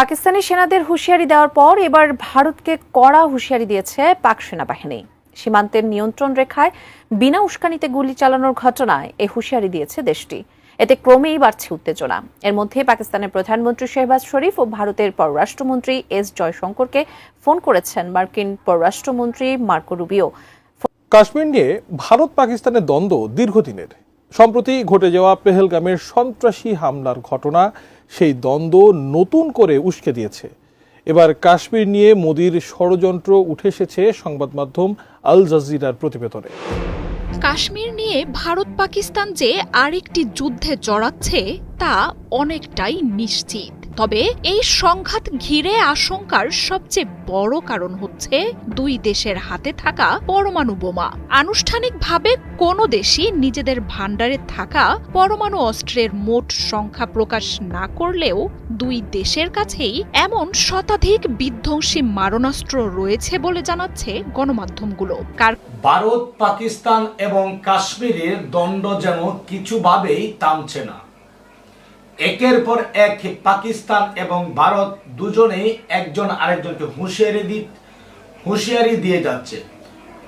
পাকিস্তানি সেনাদের হুঁশিয়ারি দেওয়ার পর এবার ভারতকে কড়া হুঁশিয়ারি দিয়েছে পাক সেনাবাহিনী। সীমান্তের নিয়ন্ত্রণ রেখায় বিনা উস্কানিতে গুলি চালানোর ঘটনায় এই হুঁশিয়ারি দিয়েছে দেশটি। এতে ক্রমেই বাড়ছে উত্তেজনা। এর মধ্যে পাকিস্তানের প্রধানমন্ত্রী শেহবাজ শরীফ ও ভারতের পররাষ্ট্রমন্ত্রী এস জয়শঙ্করকে ফোন করেছেন মার্কিন পররাষ্ট্রমন্ত্রী মার্কো রুবিও। কাশ্মীর নিয়ে ভারত পাকিস্তানের দ্বন্দ্ব দীর্ঘদিনের। সম্প্রতি ঘটে যাওয়া পেহেলগামের সন্ত্রাসী হামলার ঘটনা সেই দ্বন্দ্ব নতুন করে উস্কে দিয়েছে। এবার কাশ্মীর নিয়ে মোদির ষড়যন্ত্র উঠে এসেছে সংবাদ মাধ্যম আল জাজিরার প্রতিবেদনে। কাশ্মীর নিয়ে ভারত পাকিস্তান যে আরেকটি যুদ্ধে জড়াচ্ছে, তা অনেকটাই নিশ্চিত। তবে এই সংঘাত ঘিরে আশঙ্কার সবচেয়ে বড় কারণ হচ্ছে দুই দেশের হাতে থাকা পরমাণু বোমা। আনুষ্ঠানিকভাবে কোনো দেশই নিজেদের ভাণ্ডারে থাকা পরমাণু অস্ত্রের মোট সংখ্যা প্রকাশ না করলেও দুই দেশের কাছেই এমন শতাধিক বিধ্বংসী মারণাস্ত্র রয়েছে বলে জানাচ্ছে গণমাধ্যমগুলো। কার ভারত, পাকিস্তান এবং কাশ্মীরের দ্বন্দ্ব যেন কিছুভাবেই থামছে না। একের পর এক পাকিস্তান এবং ভারত দুজনেই একজন আরেকজনকে হুঁশিয়ারি দি হুঁশিয়ারি দিয়ে যাচ্ছে।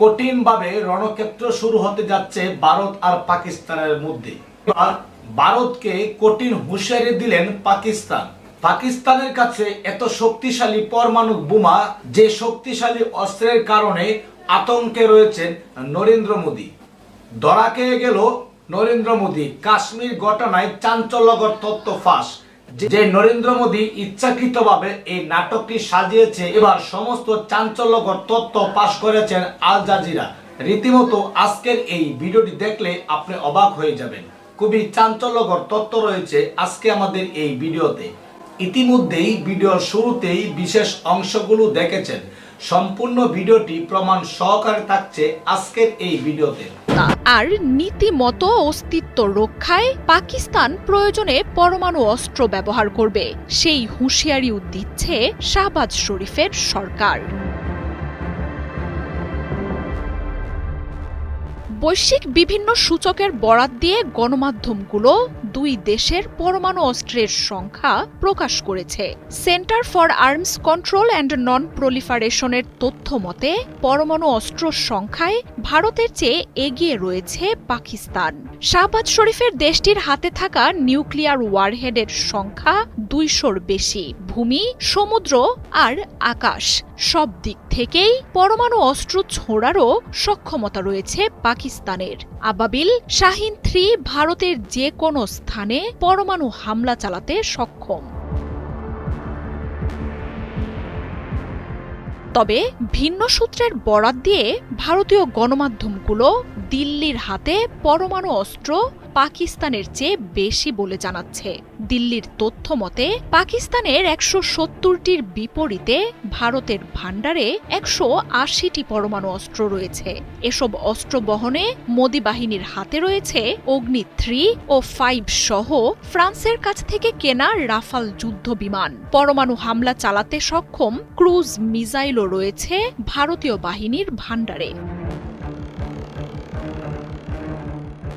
কঠিনভাবে রণক্ষেত্র শুরু হতে যাচ্ছে ভারত আর পাকিস্তানের মধ্যে। এবার ভারতকে কঠিন হুঁশিয়ারি দিলেন পাকিস্তান। পাকিস্তানের কাছে এত শক্তিশালী পরমাণু বোমা, যে শক্তিশালী অস্ত্রের কারণে আতঙ্কে রয়েছেন নরেন্দ্র মোদী। ধরা খেয়ে গেল নরেন্দ্র মোদী, কাশ্মীর ঘটনায় চাঞ্চল্যকর তথ্য ফাঁস। যে নরেন্দ্র মোদী ইচ্ছাকৃতভাবে এই নাটকটি সাজিয়েছে, এবার সমস্ত চাঞ্চল্যকর তথ্য পাশ করেছেন আল জাজিরা। রীতিমতো আজকের এই ভিডিওটি দেখলে আপনি অবাক হয়ে যাবেন। খুবই চাঞ্চল্যকর তথ্য রয়েছে আজকে আমাদের এই ভিডিওতে। ইতিমধ্যেই ভিডিওর শুরুতেই বিশেষ অংশগুলো দেখেছেন। সম্পূর্ণ ভিডিওটি প্রমাণ সহকারে থাকছে আজকের এই ভিডিওতে। আর নীতিমতো অস্তিত্ব রক্ষায় পাকিস্তান প্রয়োজনে পরমাণু অস্ত্র ব্যবহার করবে, সেই হুঁশিয়ারিও দিচ্ছে শাহবাজ শরীফের সরকার। বৈশ্বিক বিভিন্ন সূচকের বরাত দিয়ে গণমাধ্যমগুলো দুই দেশের পরমাণু অস্ত্রের সংখ্যা প্রকাশ করেছে। Centre for arms control and non প্রলিফারেশনের তথ্য মতে, পরমাণু অস্ত্র সংখ্যায় ভারতের চেয়ে এগিয়ে রয়েছে পাকিস্তান। শাহবাজ শরীফের দেশটির হাতে থাকা নিউক্লিয়ার ওয়ারহেডের সংখ্যা দুইশোর বেশি। ভূমি, সমুদ্র আর আকাশ। সব দিক থেকেই পরমাণু অস্ত্র ছোড়ারও সক্ষমতা রয়েছে পাকিস্তানের। আবাবিল শাহিন থ্রি ভারতের যে কোনো স্থানে পরমাণু হামলা চালাতে সক্ষম। তবে ভিন্ন সূত্রের বরাত দিয়ে ভারতীয় গণমাধ্যমগুলো দিল্লির হাতে পরমাণু অস্ত্র পাকিস্তানের চেয়ে বেশি বলে জানাচ্ছে। দিল্লির তথ্য মতে, পাকিস্তানের একশো সত্তরটির বিপরীতে ভারতের ভাণ্ডারে একশো আশিটি পরমাণু অস্ত্র রয়েছে। এসব অস্ত্র বহনে মোদি বাহিনীর হাতে রয়েছে অগ্নি থ্রি ও ফাইভ সহ ফ্রান্সের কাছ থেকে কেনা রাফাল যুদ্ধ বিমান। পরমাণু হামলা চালাতে সক্ষম ক্রুজ মিসাইলও রয়েছে ভারতীয় বাহিনীর ভাণ্ডারে।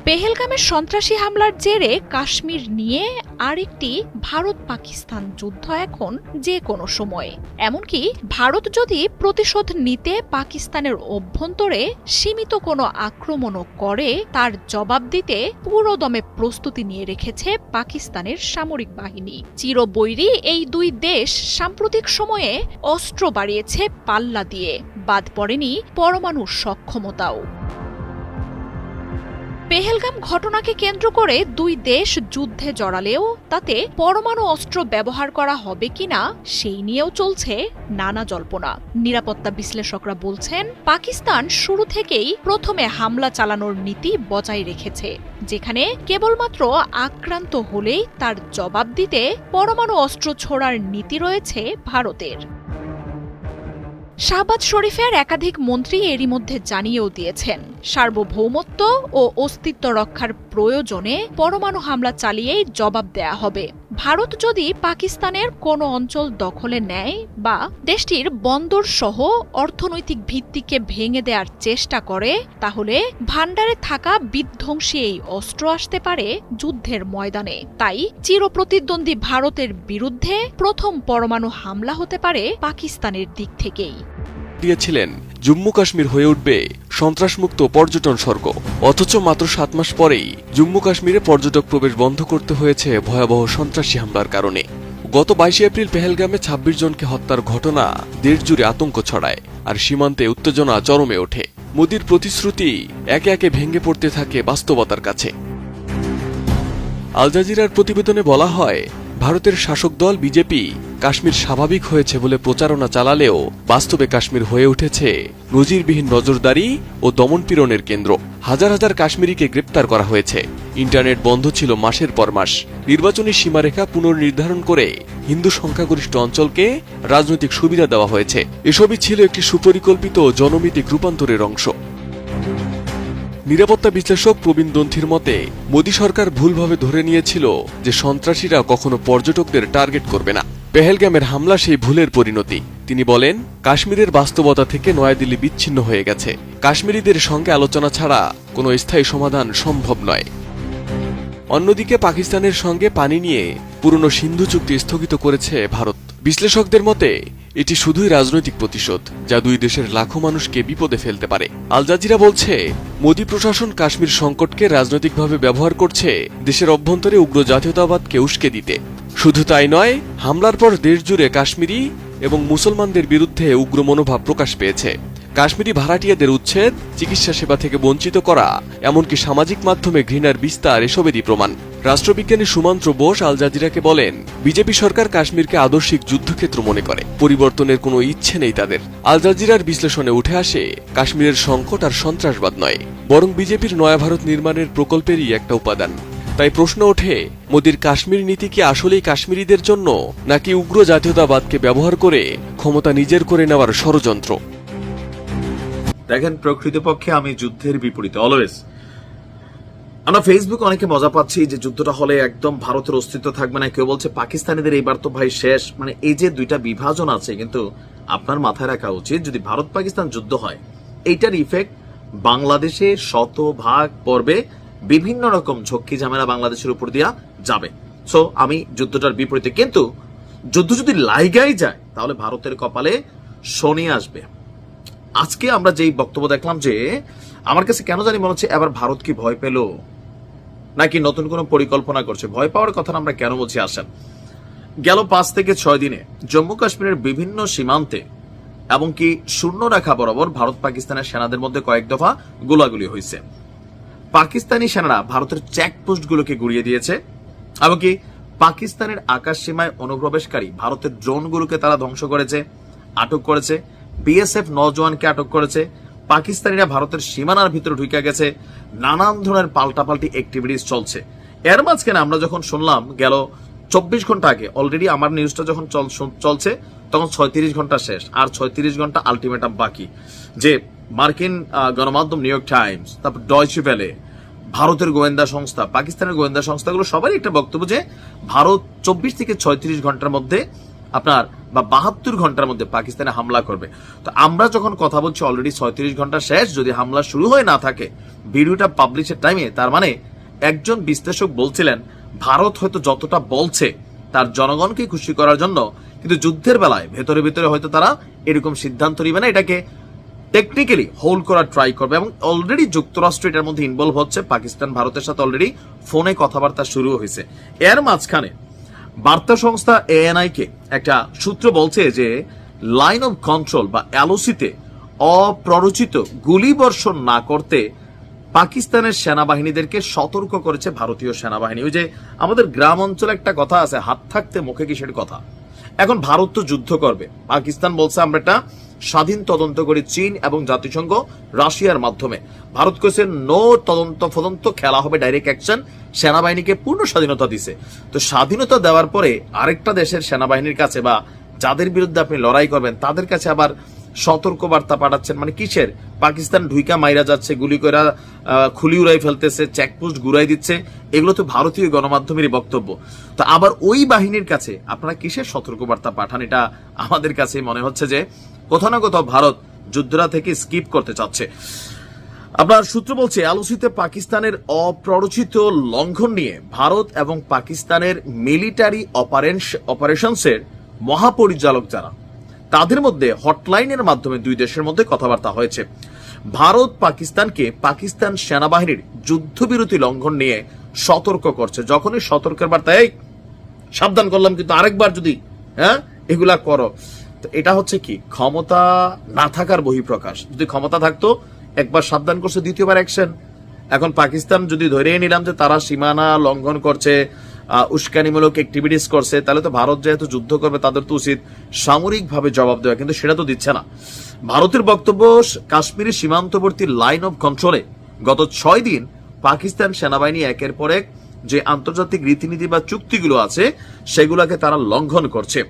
পেহেলগামের সন্ত্রাসী হামলার জেরে কাশ্মীর নিয়ে আরেকটি ভারত পাকিস্তান যুদ্ধ এখন যে কোনো সময়ে। এমনকি ভারত যদি প্রতিশোধ নিতে পাকিস্তানের অভ্যন্তরে সীমিত কোনো আক্রমণও করে, তার জবাব দিতে পুরোদমে প্রস্তুতি নিয়ে রেখেছে পাকিস্তানের সামরিক বাহিনী। চিরবৈরী এই দুই দেশ সাম্প্রতিক সময়ে অস্ত্র বাড়িয়েছে পাল্লা দিয়ে, বাদ পড়েনি পরমাণু সক্ষমতাও। পেহেলগাম ঘটনাকে কেন্দ্র করে দুই দেশ যুদ্ধে জড়ালেও তাতে পরমাণু অস্ত্র ব্যবহার করা হবে কিনা সেই নিয়েও চলছে নানা জল্পনা। নিরাপত্তা বিশ্লেষকরা বলছেন, পাকিস্তান শুরু থেকেই প্রথমে হামলা চালানোর নীতি বজায় রেখেছে, যেখানে কেবলমাত্র আক্রান্ত হলেই তার জবাব দিতে পরমাণু অস্ত্র ছোড়ার নীতি রয়েছে ভারতের। শাহবাজ শরীফের একাধিক মন্ত্রী এরই মধ্যে জানিয়েও দিয়েছেন, সার্বভৌমত্ব ও অস্তিত্ব রক্ষার প্রয়োজনে পরমাণু হামলা চালিয়েই জবাব দেয়া হবে। ভারত যদি পাকিস্তানের কোনো অঞ্চল দখলে নেয় বা দেশটির বন্দর সহ অর্থনৈতিক ভিত্তিকে ভেঙে দেওয়ার চেষ্টা করে, তাহলে ভান্ডারে থাকা বিধ্বংসী এই অস্ত্র আসতে পারে যুদ্ধের ময়দানে। তাই চিরপ্রতিদ্বন্দ্বী ভারতের বিরুদ্ধে প্রথম পরমাণু হামলা হতে পারে পাকিস্তানের দিক থেকেই। দিয়েছিলেন, জম্মু কাশ্মীর হয়ে উঠবে সন্ত্রাসমুক্ত পর্যটন স্বর্গ। অথচ মাত্র সাত মাস পরেই জম্মু কাশ্মীরে পর্যটক প্রবেশ বন্ধ করতে হয়েছে ভয়াবহ সন্ত্রাসী হামলার কারণে। গত বাইশে এপ্রিল পেহেলগামে ২৬ জনকে হত্যার ঘটনা দেশজুড়ে আতঙ্ক ছড়ায় আর সীমান্তে উত্তেজনা চরমে ওঠে। মোদির প্রতিশ্রুতি একে একে ভেঙে পড়তে থাকে বাস্তবতার কাছে। আল জাজিরার প্রতিবেদনে বলা হয় ভারতের শাসক দল বিজেপি কাশ্মীর স্বাভাবিক হয়েছে বলে প্রচারণা চালালেও বাস্তবে কাশ্মীর হয়ে উঠেছে নজিরবিহীন নজরদারি ও দমনপীড়নের কেন্দ্র। হাজার হাজার কাশ্মীরিকে গ্রেপ্তার করা হয়েছে। ইন্টারনেট বন্ধ ছিল মাসের পর মাস। নির্বাচনী সীমারেখা পুনর্নির্ধারণ করে হিন্দু সংখ্যাগরিষ্ঠ অঞ্চলকে রাজনৈতিক সুবিধা দেওয়া হয়েছে। এসবই ছিল একটি সুপরিকল্পিত জনমিতিক রূপান্তরের অংশ। নিরাপত্তা বিশ্লেষক প্রবীণ দন্থির মতে, মোদী সরকার ভুলভাবে ধরে নিয়েছিল যে সন্ত্রাসীরা কখনো পর্যটকদের টার্গেট করবে না। পেহেলগ্যামের হামলা সেই ভুলের পরিণতি। তিনি বলেন, কাশ্মীরের বাস্তবতা থেকে নয়াদিল্লি বিচ্ছিন্ন হয়ে গেছে। কাশ্মীরিদের সঙ্গে আলোচনা ছাড়া কোনো স্থায়ী সমাধান সম্ভব নয়। অন্যদিকে পাকিস্তানের সঙ্গে পানি নিয়ে পুরনো সিন্ধু চুক্তি স্থগিত করেছে ভারত। বিশ্লেষকদের মতে এটি শুধুই রাজনৈতিক প্রতিশোধ, যা দুই দেশের লাখো মানুষকে বিপদে ফেলতে পারে। আল জাজিরা বলছে, মোদী প্রশাসন কাশ্মীর সংকটকে রাজনৈতিকভাবে ব্যবহার করছে, দেশের অভ্যন্তরে উগ্র জাতীয়তাবাদকে উস্কে দিতে। শুধু তাই নয়, হামলার পর দেশজুড়ে কাশ্মীরি এবং মুসলমানদের বিরুদ্ধে উগ্র মনোভাব প্রকাশ পেয়েছে। কাশ্মীরি ভাড়াটিয়াদের উচ্ছেদ, চিকিৎসা সেবা থেকে বঞ্চিত করা, এমনকি সামাজিক মাধ্যমে ঘৃণার বিস্তার এসবেরই প্রমাণ। রাষ্ট্রবিজ্ঞানী সুমন্ত্র বোস আল জাজিরাকে বলেন, বিজেপি সরকার কাশ্মীরকে আদর্শিক যুদ্ধক্ষেত্র মনে করে। পরিবর্তনের কোনো ইচ্ছে নেই তাদের। আল জাজিরার বিশ্লেষণে উঠে আসে, কাশ্মীরের সংকট আর সন্ত্রাসবাদ নয়, বরং বিজেপির নয়া ভারত নির্মাণের প্রকল্পেরই একটা উপাদান। তাই প্রশ্ন ওঠে, মোদীর কাশ্মীর নীতি কি আসলেই কাশ্মীরিদের জন্য, নাকি উগ্র জাতীয়তাবাদকে ব্যবহার করে ক্ষমতা নিজের করে নেওয়ার ষড়যন্ত্র? দেখেন, প্রকৃতপক্ষে আমি যুদ্ধের বিপরীতে অলওয়েজ আমরা ফেসবুকে অনেকে মজা পাচ্ছি যে যুদ্ধটা হলে একদম ভারতের অস্তিত্ব থাকবে না। কেউ বলছে পাকিস্তানিদের এইবার তো ভাই শেষ। মানে এই যে দুইটা বিভাজন আছে, কিন্তু আপনার মাথায় রাখা উচিত যদি ভারত পাকিস্তান যুদ্ধ হয়, এইটার ইফেক্ট বাংলাদেশে শতভাগ পর্বে বিভিন্ন রকম ঝক্কি ঝামেলা বাংলাদেশের উপর দিয়া যাবে। সো আমি যুদ্ধটার বিপরীতে। কিন্তু যুদ্ধ যদি লাইগাই যায়, তাহলে ভারতের কপালে শনি আসবে। আজকে আমরা যেই বক্তব্য দেখলাম যে, আমার কাছে কেন জানি মনে হচ্ছে এবার ভারত কি ভয় পেল? নাকি নতুন কোনো পরিকল্পনা করছে? ভয় পাওয়ার কথা আমরা কেন বলছি আসেন। গেল পাঁচ থেকে ছয় দিনে জম্মু কাশ্মীরের বিভিন্ন সীমান্তে এমনকি শূন্য রেখা বরাবর ভারত পাকিস্তানের সেনাদের মধ্যে কয়েক দফা গোলাগুলি হয়েছে। পাকিস্তানি সেনারা ভারতের চেকপোস্টগুলোকে গুড়িয়ে দিয়েছে এমনকি পাকিস্তানের আকাশ সীমায় অনুপ্রবেশকারী ভারতের ড্রোনগুলোকে তারা ধ্বংস করেছে, আটক করেছে, বিএসএফ নজওয়ানকে আটক করেছে পাকিস্তানিরা ভারতের সীমানার ভিতরে ঢুকে গেছে। নানান ধরনের পাল্টাপাল্টি অ্যাক্টিভিটিস চলছে। এর মাঝখানে আমরা যখন শুনলাম, গেল চব্বিশ ঘণ্টা আগে অলরেডি আমার নিউজটা যখন চল- চলছে, তখন ছয়ত্রিশ ঘণ্টা শেষ, আর ছয়ত্রিশ ঘণ্টা আলটিমেটাম বাকি। যে মার্কিন গণমাধ্যম নিউ ইয়র্ক টাইমস, তারপর ডয়চে ভ্যালে ভারতের গোয়েন্দা সংস্থা, পাকিস্তানের গোয়েন্দা সংস্থাগুলো সবারই একটা বক্তব্য যে, ভারত চব্বিশ থেকে ছয়ত্রিশ ঘণ্টার মধ্যে আপনার বা বাহাত্তর ঘণ্টার মধ্যে পাকিস্তানে হামলা করবে। তো আমরা যখন কথা বলছি অলরেডি ছয়ত্রিশ ঘণ্টা শেষ, যদি হামলা শুরু হয়ে না থাকে, ভিডিওটা পাবলিশের টাইমে তার মানে একজন বিশ্লেষক বলছিলেন, ভারত হয়তো যতটা বলছে, তার জনগণকে খুশি করার জন্য, কিন্তু যুদ্ধের বেলায়, ভেতরে ভেতরে হয়তো তারা এরকম সিদ্ধান্ত নিবে না, এটাকে টেকনিক্যালি হোল্ড করার ট্রাই করবে। এবং অলরেডি যুক্তরাষ্ট্র এটার মধ্যে ইনভলভ হচ্ছে, পাকিস্তান, ভারতের সাথে অলরেডি ফোনে কথাবার্তা শুরু হয়েছে। এর মাঝখানে বার্তা সংস্থা এএনআইকে একটা সূত্র বলছে যে, লাইন অফ কন্ট্রোল বা অ্যালোসিতে অপ্ররোচিত গুলিবর্ষণ না করতে পাকিস্তানের সেনাবাহিনীদেরকে সতর্ক করেছে ভারতীয় সেনাবাহিনী। ওই যে আমাদের গ্রাম অঞ্চলে একটা কথা আছে, হাত থাকতে মুখে কিসের কথা? এখন ভারত তো যুদ্ধ করবে। পাকিস্তান বলছে আমরা একটা স্বাধীন তদন্ত করে চীন এবং জাতিসংঘ রাশিয়ার মাধ্যমে। ভারত কইছে, নো তদন্ত ফদন্ত, খেলা হবে ডাইরেক্ট অ্যাকশন সেনাবাহিনীকে পূর্ণ স্বাধীনতা দিছে। তো স্বাধীনতা দেওয়ার পরে আরেকটা দেশের সেনাবাহিনীর কাছে বা যাদের বিরুদ্ধে আপনি লড়াই করবেন, তাদের কাছে আবার সতর্ক বার্তা পাঠাচ্ছেন। মানে কিসের? পাকিস্তান ঢুইকা মাইরা যাচ্ছে, গুলি করে খুলি উড়াই ফেলতেছে চেকপোস্ট ঘুরাই দিচ্ছে। এগুলো তো ভারতীয় গণমাধ্যমেরই বক্তব্য। তো আবার ওই বাহিনীর কাছে আপনারা কিসের সতর্ক বার্তা পাঠান? এটা আমাদের কাছে মনে হচ্ছে যে কোথাও না কোথাও ভারত যুদ্ধরা থেকে স্কিপ করতে চাচ্ছে। আপনার সূত্র বলছে, আলোচিত পাকিস্তানের অপ্ররোচিত লঙ্ঘন নিয়ে ভারত এবং পাকিস্তানের মিলিটারি অপারেশনসের মহাপরিচালক যারা, তাদের মধ্যে হটলাইনের মাধ্যমে দুই দেশের মধ্যে কথাবার্তা হয়েছে। ভারত পাকিস্তানকে পাকিস্তান সেনাবাহিনীর যুদ্ধবিরতি লঙ্ঘন নিয়ে সতর্ক করছে। যখনই সতর্কের বার্তায় সাবধান করলাম, কিন্তু আরেকবার যদি হ্যাঁ এগুলা করো। এটা হচ্ছে কি? ক্ষমতা না থাকার বহিঃপ্রকাশ। যদি ক্ষমতা থাকতো, একবার সাবধান করছে, দ্বিতীয়বার অ্যাকশন এখন পাকিস্তান যদি ধরেই নিলাম যে তারা সীমানা লঙ্ঘন করছে উস্কানিমূলক অ্যাক্টিভিটিস করছে, তাহলে তো ভারত যেহেতু যুদ্ধ করবে, তাদের তো উচিত সামরিকভাবে জবাব দেওয়া, কিন্তু সেটা তো দিচ্ছে না। ভারতের বক্তব্য, কাশ্মীরের সীমান্তবর্তী লাইন অফ কন্ট্রোলে গত ছয় দিন পাকিস্তান সেনাবাহিনী একের পর এক যে আন্তর্জাতিক রীতিনীতি বা চুক্তিগুলো আছে, সেগুলোকে তারা লঙ্ঘন করছে।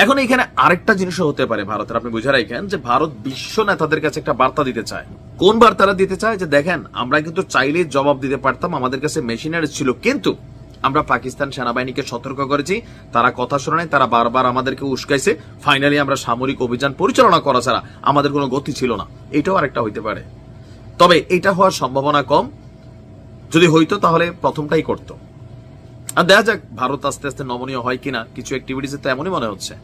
এখন এখানে আরেকটা জিনিসও হতে পারে ভারতের। আপনি বুঝে রাখেন যে ভারত বিশ্ব নেতাদের কাছে একটা বার্তা দিতে চায়। কোন বার্তাটা দিতে চায়? যে দেখেন, আমরা কিন্তু চাইলেই জবাব দিতে পারতাম, আমাদের কাছে মেশিনারি ছিল। কিন্তু আমরা পাকিস্তান সেনাবাহিনীকে সতর্ক করেছি, তারা কথা শোনায় তারা বারবার আমাদেরকে উস্কাইছে। ফাইনালি আমরা সামরিক অভিযান পরিচালনা করা ছাড়া আমাদের কোনো গতি ছিল না। এটাও আরেকটা হইতে পারে। তবে এটা হওয়ার সম্ভাবনা কম। যদি হইতো তাহলে প্রথমটাই করতো। আর দেখা যাক, ভারত আস্তে আস্তে নমনীয় হয় কিনা। কিছু অ্যাক্টিভিটিসে তো এমনই মনে হচ্ছে।